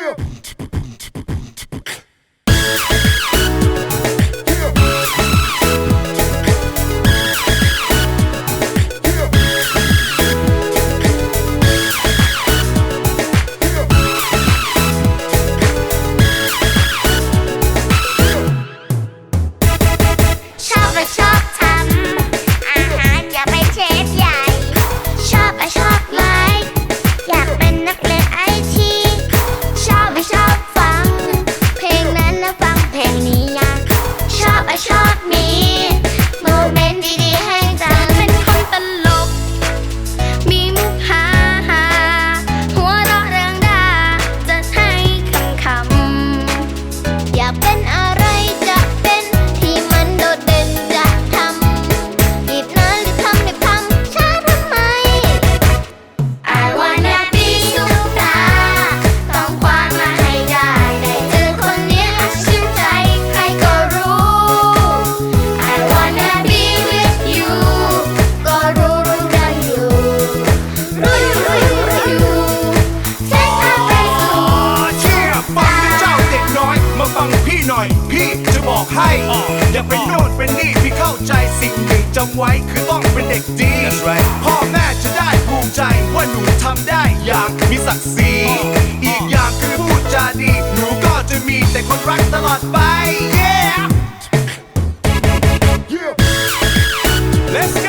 Yeah. อย พี่จะบอกให้ อย่าเป็นโน่นเป็นนี่พี่เข้าใจสิ่งหนึ่งจำไว้คือต้องเป็นเด็กดี พ่อแม่จะได้ภูมิใจว่าหนูทำได้อย่างมีศักดิ์ศรีอีกอย่างคือพูดจาดี หนูก็จะมีแต่คนรักตลอดไป yeah Let's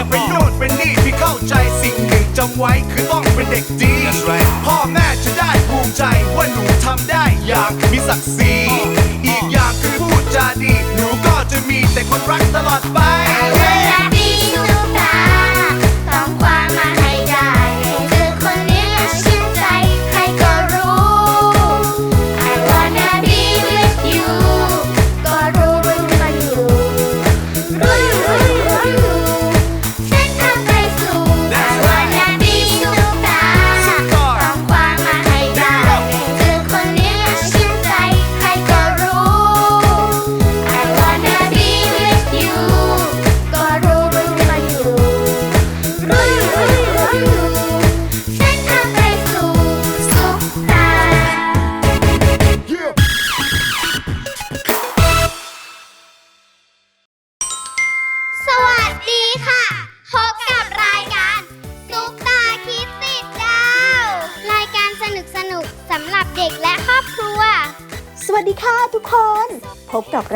อย่าเปโน่นเป็นนี่พี่เข้าใจสิ่งหนึ่งจำไว้คือต้องเป็นเด็กดี พ่อแม่จะได้ภูมิใจว่าหนูทำได้อย่างมีศักดิ์ศรีอีกอย่างคือพูดจาดี หนูก็จะมีแต่คนรักตลอดไป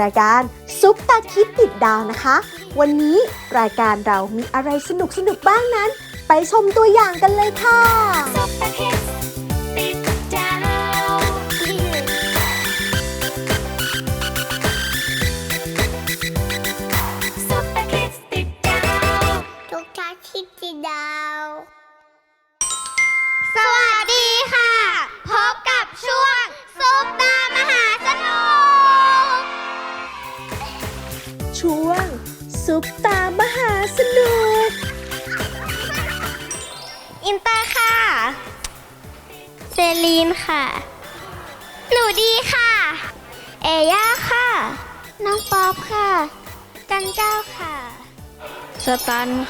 ายการซุปตาคิดติดดาวนะคะ วันนี้รายการเรามีอะไรสนุกสนุกบ้างนั้น ไปชมตัวอย่างกันเลยค่ะ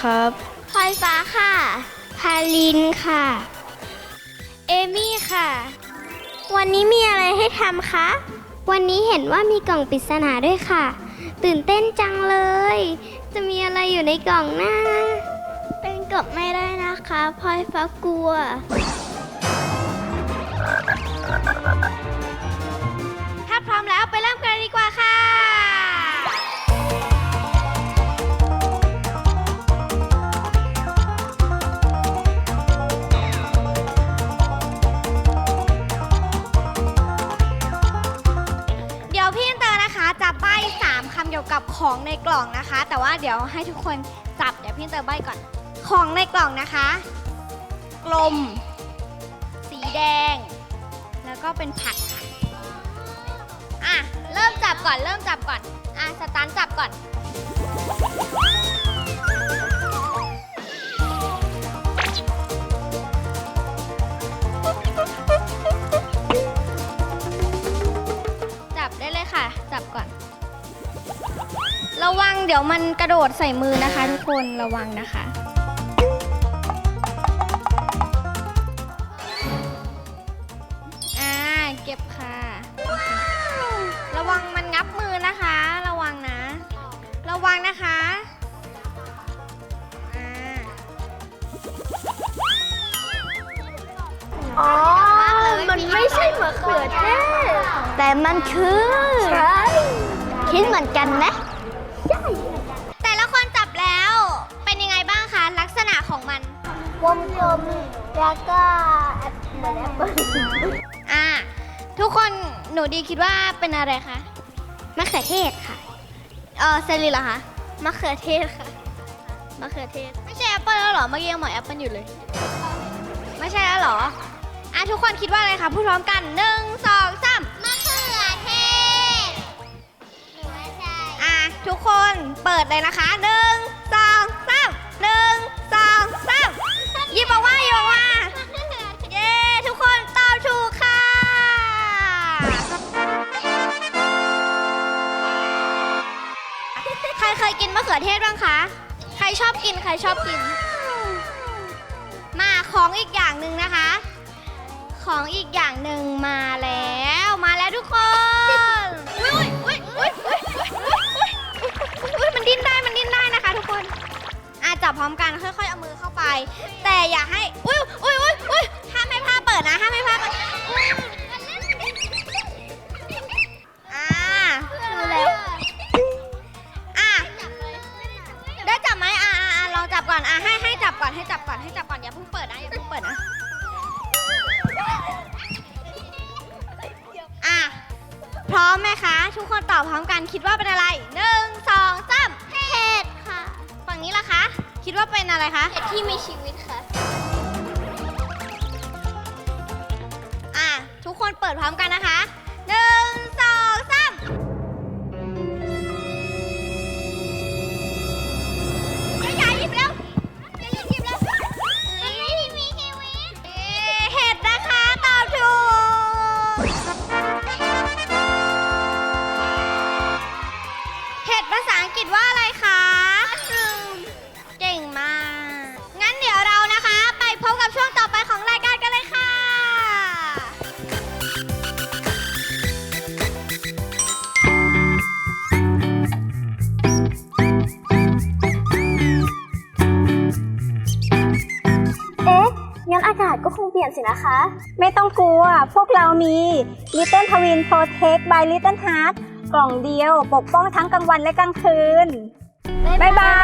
ครับพลอยฟ้าค่ะ พาลินค่ะ เอมี่ค่ะ วันนี้มีอะไรให้ทำคะ วันนี้เห็นว่ามีกล่องปริศนาด้วยค่ะ ตื่นเต้นจังเลย จะมีอะไรอยู่ในกล่องนะเป็นกบไม่ได้นะคะพลอยฟ้ากลัว กี่ยวกับของในกล่องนะคะ แต่ว่าเดี๋ยวให้ทุกคนจับเดี๋ยวพี่อินเตอร์ใบ้ก่อน ของในกล่องนะคะ กลม สีแดง แล้วก็เป็นผักค่ะอะ เริ่มจับก่อนเริ่มจับก่อน อะสตาร์ทจับก่อน ระวังเดี๋ยวมันกระโดดใส่มือนะคะ ทุกคนระวังนะคะ อ่าเก็บค่ะ ระวังมันงับมือนะคะ ระวังนะ ระวังนะคะอ่าอ๋อ มันไม่ใช่มะเขือเทศแต่มันคือใช่คิดเหมือนกันนะแกลมแล้วก็เหมือนแอปเปิ้ลอ่าทุกคนหนูดีคิดว่าเป็นอะไรคะมะเขือเทศค่ะ เออเซรีเหรอคะมะเขือเทศค่ะมะเขือเทศ ไม่ใช่แอปเปิลแล้วเหรอเมื่อกี้ยังบอกแอปเปิลอยู่เลย ไม่ใช่แล้วเหรออะทุกคนคิดว่าอะไรคะพูดพร้อมกันหนึ่งสองสามมะเขือเทศหนูไม่ใช่อะทุกคนเปิดเลยนะคะหนึ่งสอง ยกินมะเขือเทศบ้างคะ ใครชอบกินใครชอบกิน มาของอีกอย่างหนึ่งนะคะ ของอีกอย่างหนึ่งมาแล้วมาแล้วทุกคนอุ้ยอุ้ยอุ้ยอุ้ยอุ้ยอุ้ยอุ้ยมันดิ้นได้มันดิ้นได้นะคะ ทุกคนอาจับพร้อมกันค่อยๆเอามือเข้าไป แต่อย่าให้อุ้ยอุ้ยอุ้ยอุ้ยห้ามให้ผ้าเปิดนะห้ามให้ผ้าเปิด ให้จับก่อนให้จับก่อนให้จับก่อนอย่าเพิ่งเปิดนะอย่าเพิ่งเปิดนะอะพร้อมไหมคะ ทุกคนตอบพร้อมกันคิดว่าเป็นอะไรหนึ่งสองสามเห็ดค่ะ ฝั่งนี้ล่ะคะ คิดว่าเป็นอะไรคะ เห็ดที่มีชีวิตค่ะ อะทุกคนเปิดพร้อมกันนะคะ สินะคะ ไม่ต้องกลัว พวกเรามี Little Twin Protect by Little Heart กล่องเดียวปกป้องทั้งกลางวันและกลางคืน บ๊ายบา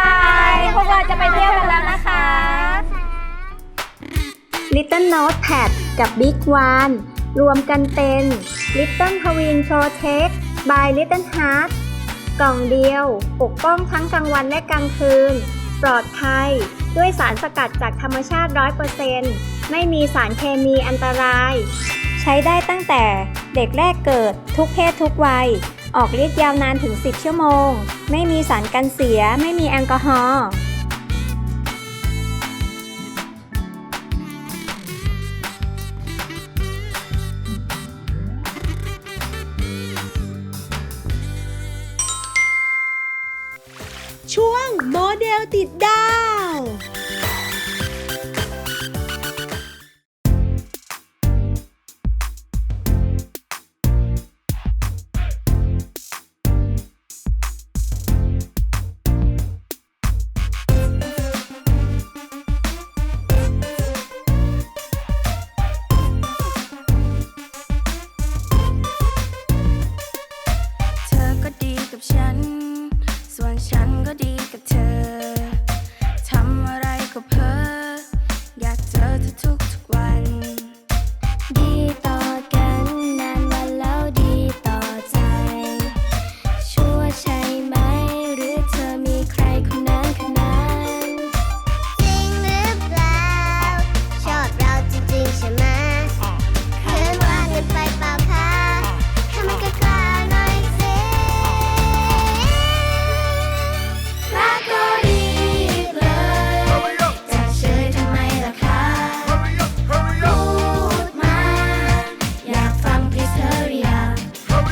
ย พวกเราจะไปเที่ยวกันแล้วนะคะ Little Notepad กับ Big One รวมกันเป็น Little Twin Protect by Little Heart กล่องเดียว ปกป้องทั้งกลางวันและกลางคืน ปลอดภัย ด้วยสารสกัดจากธรรมชาติ 100% ไม่มีสารเคมีอันตราย ใช้ได้ตั้งแต่เด็กแรกเกิดทุกเพศทุกวัย ออกฤทธิ์ยาวนานถึง 10 ชั่วโมง ไม่มีสารกันเสีย ไม่มีแอลกอฮอล์ช่วงโมเดลติดดาว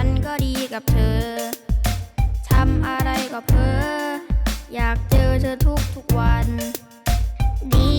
ฉันก็ดีกับเธอ ทำอะไรก็เพ้ออยากเจอเธอทุกทุกวัน ดี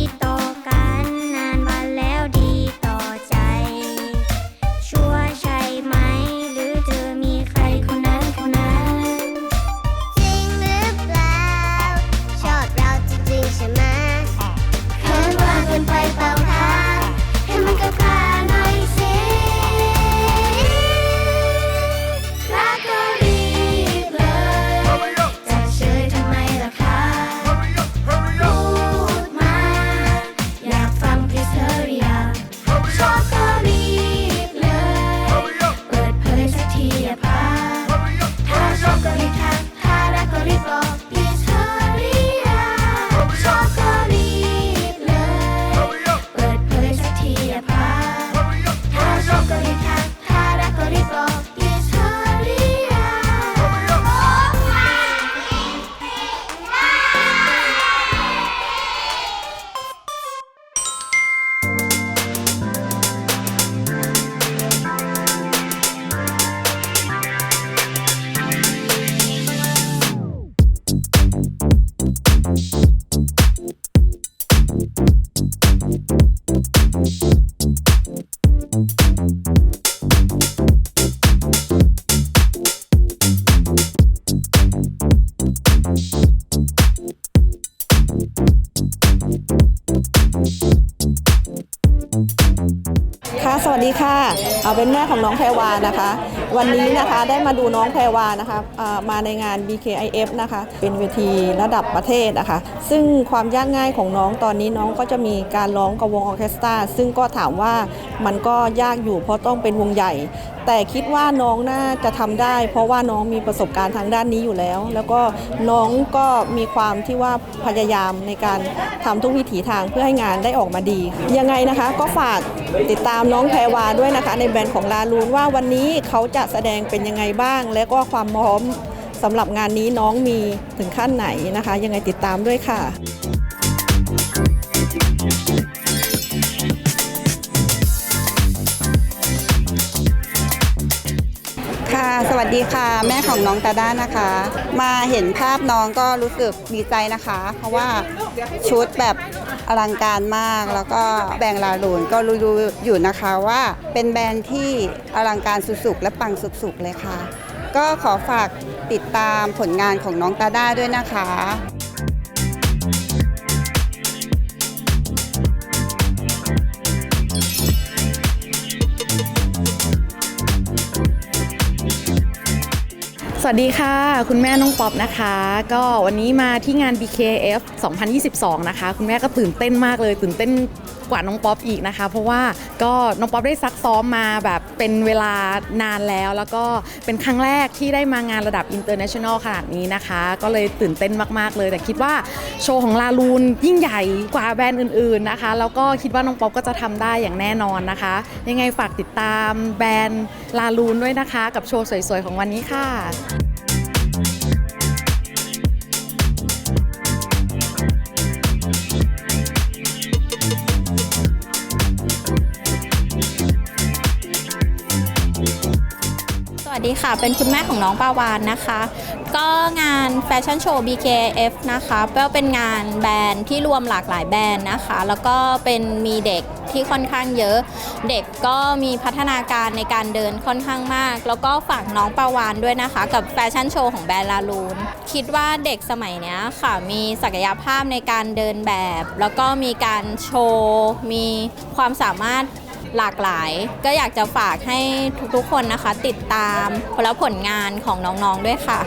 เอาเป็นแม่ของน้องแพรวานะคะ วันนี้นะคะได้มาดูน้องแพรวานะคะมาในงาน BKIF นะคะ เป็นเวทีระดับประเทศนะคะ ซึ่งความยากง่ายของน้องตอนนี้น้องก็จะมีการร้องกับวงออเคสตราซึ่งก็ถามว่ามันก็ยากอยู่เพราะต้องเป็นวงใหญ่ แต่คิดว่าน้องน่าจะทำได้ เพราะว่าน้องมีประสบการณ์ทางด้านนี้อยู่แล้ว แล้วก็น้องก็มีความที่ว่าพยายามในการทำทุกวิถีทางเพื่อให้งานได้ออกมาดี ยังไงนะคะก็ฝากติดตามน้องแพรวาด้วยนะคะ ในแบรนด์ของลาลูนว่าวันนี้เขาจะแสดงเป็นยังไงบ้าง และก็ความพร้อมสำหรับงานนี้น้องมีถึงขั้นไหนนะคะ ยังไงติดตามด้วยค่ะค่ะสวัสดีค่ะ แม่ของน้องตาด้านะคะ มาเห็นภาพน้องก็รู้สึกดีใจนะคะ เพราะว่าชุดแบบ อลังการมาก แล้วก็แบรนด์ลาลูนก็รู้อยู่นะคะว่าเป็นแบรนด์ที่อลังการสุดๆและปังสุดๆเลยค่ะ ก็ขอฝากติดตามผลงานของน้องตาด้าด้วยนะคะ สวัสดีค่ะ คุณแม่น้องป๊อปนะคะ ก็วันนี้มาที่งาน BKF 2022 นะคะ คุณแม่ก็ตื่นเต้นมากเลย ตื่นเต้น กว่าน้องป๊อปอีกนะคะ เพราะว่าก็น้องป๊อปได้ซักซ้อมมาแบบเป็นเวลานานแล้ว แล้วก็เป็นครั้งแรกที่ได้มางานระดับ international ขนาดนี้นะคะ ก็เลยตื่นเต้นมากๆเลย แต่คิดว่าโชว์ของลาลูนยิ่งใหญ่กว่าแบรนด์อื่นๆนะคะ แล้วก็คิดว่าน้องป๊อปก็จะทำได้อย่างแน่นอนนะคะ ยังไงฝากติดตามแบรนด์ลาลูนด้วยนะคะ กับโชว์สวยๆของวันนี้ค่ะ สดีค่ะ เป็นคุณแม่ของน้องปาวานนะคะ ก็งานแฟชั่นโชว์ BKF นะคะก็เป็นงานแบรนด์ที่รวมหลากหลายแบรนด์นะคะ แล้วก็เป็นมีเด็กที่ค่อนข้างเยอะ เด็กก็มีพัฒนาการในการเดินค่อนข้างมาก แล้วก็ฝากน้องปาวานด้วยนะคะ กับแฟชั่นโชว์ของแบรนด์ลาลูน คิดว่าเด็กสมัยนี้ค่ะ มีศักยภาพในการเดินแบบ แล้วก็มีการโชว์ มีความสามารถ หลากหลาย ก็อยากจะฝากให้ทุกๆคนนะคะ ติดตามและผลงานของน้องๆด้วยค่ะ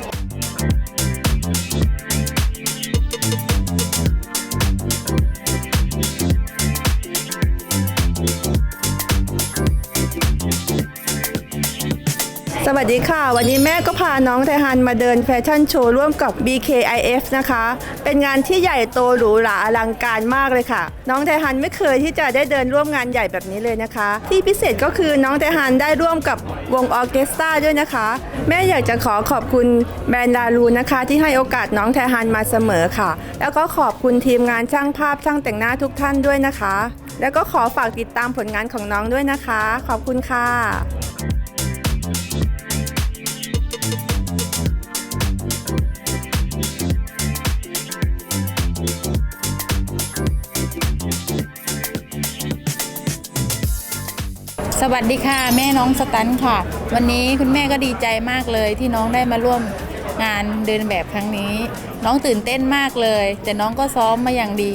วัสดีค่ะ วันนี้แม่ก็พาน้องไทฮันมาเดินแฟชั่นโชว์ร่วมกับ BKIF นะคะ เป็นงานที่ใหญ่โตหรูหราอลังการมากเลยค่ะ น้องไทฮันไม่เคยที่จะได้เดินร่วมงานใหญ่แบบนี้เลยนะคะ ที่พิเศษก็คือน้องไทฮันได้ร่วมกับวงออเคสตราด้วยนะคะ แม่อยากจะขอขอบคุณแบรนด์ดารูนะคะ ที่ให้โอกาสน้องไทฮันมาเสมอค่ะ แล้วก็ขอบคุณทีมงานช่างภาพช่างแต่งหน้าทุกท่านด้วยนะคะ แล้วก็ขอฝากติดตามผลงานของน้องด้วยนะคะ ขอบคุณค่ะ สวัสดีค่ะ แม่น้องสตันค่ะ วันนี้คุณแม่ก็ดีใจมากเลยที่น้องได้มาร่วมงานเดินแบบครั้งนี้ น้องตื่นเต้นมากเลย แต่น้องก็ซ้อมมาอย่างดี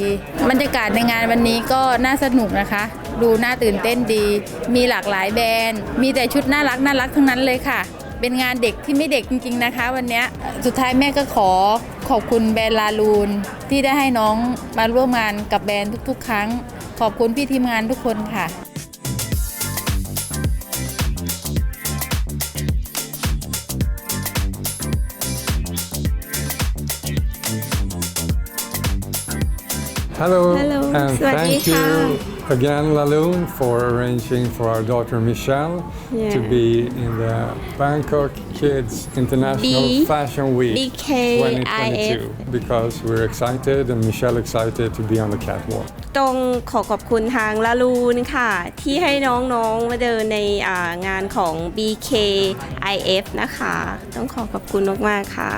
บรรยากาศในงานวันนี้ก็น่าสนุกนะคะ ดูน่าตื่นเต้นดี มีหลากหลายแบรนด์ มีแต่ชุดน่ารักน่ารักทั้งนั้นเลยค่ะ เป็นงานเด็กที่ไม่เด็กจริง ๆนะคะ วันนี้สุดท้ายแม่ก็ขอขอบคุณแบรนด์ลาลูนที่ได้ให้น้องมาร่วมงานกับแบรนด์ทุก ๆ ครั้ง ขอบคุณพี่ทีมงานทุกคนค่ะ Hello, Hello. and สวัสดี thank ค่ะ you again, Laloon, for arranging for our daughter Michelle to Yeah. be in the Bangkok Kids International B- Fashion Week BKIF 2022 because we're excited and Michelle excited to be on the catwalk. ต้องขอขอบคุณทางลาลูนค่ะ ที่ให้น้องๆมาเดินในอ่างานของ BKIF นะคะ ต้องขอขอบคุณมากๆค่ะ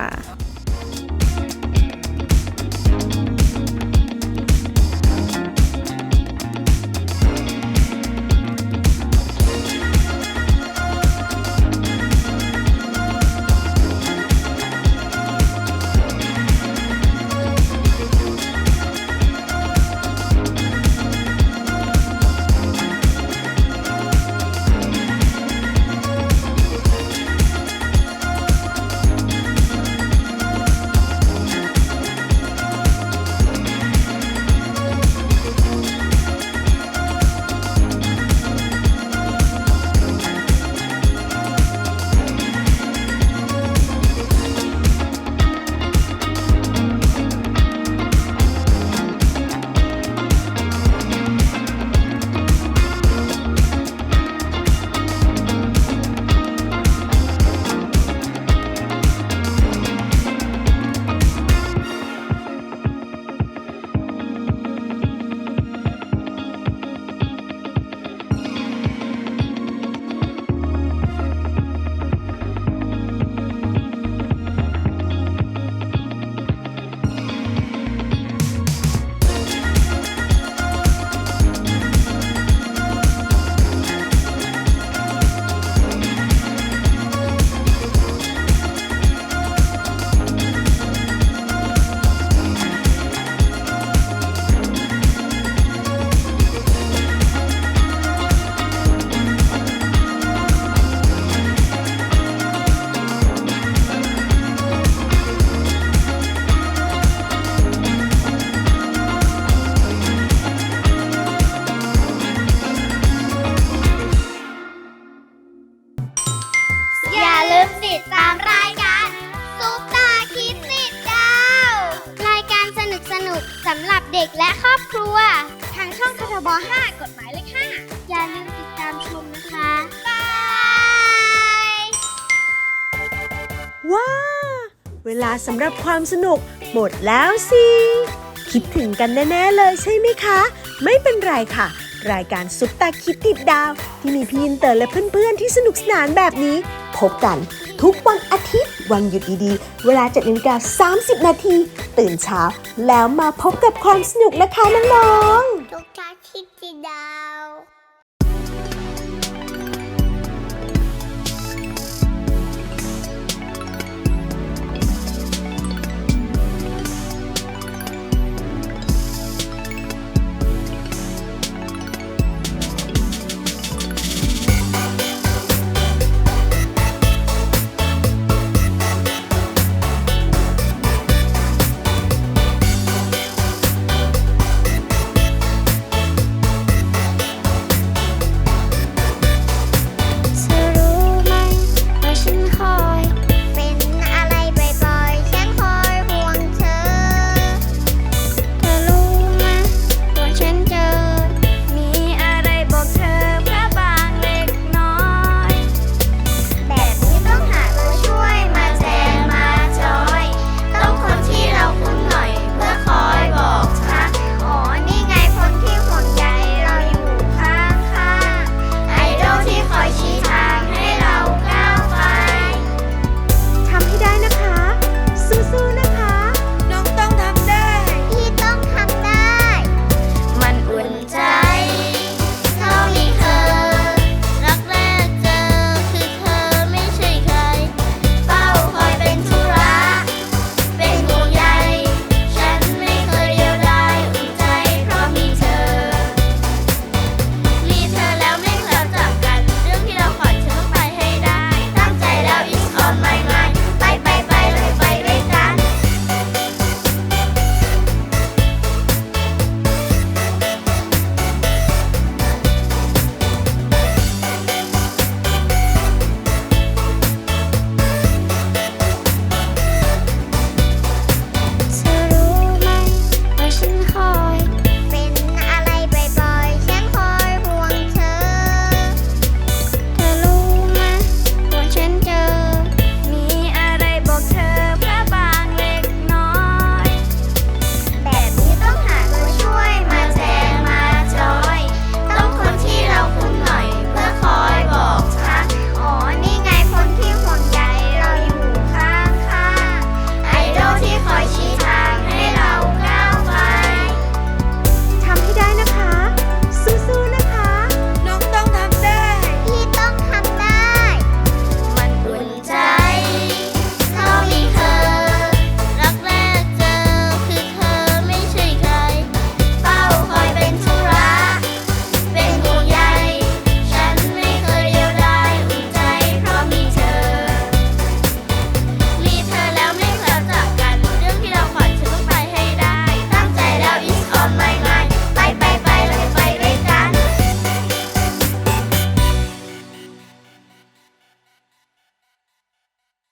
5 กฎหมายเลข5อย่าลืมติดตามชมนะคะบายว้าเวลาสำหรับความสนุกหมดแล้วสิ คิดถึงกันแน่ ๆ เลยใช่ไหมคะ ไม่เป็นไรค่ะ รายการซุปตาคิดติดดาว ที่มีพี่อินเตอร์และเพื่อน ๆ ที่สนุกสนานแบบนี้ พบกันทุกวันอาทิตย์วันหยุดดีๆ เวลา7นาฬิกา30 นาที ตื่นเช้า แล้วมาพบกับความสนุกนะคะน้องๆ ทุกท่านที่ติดดาว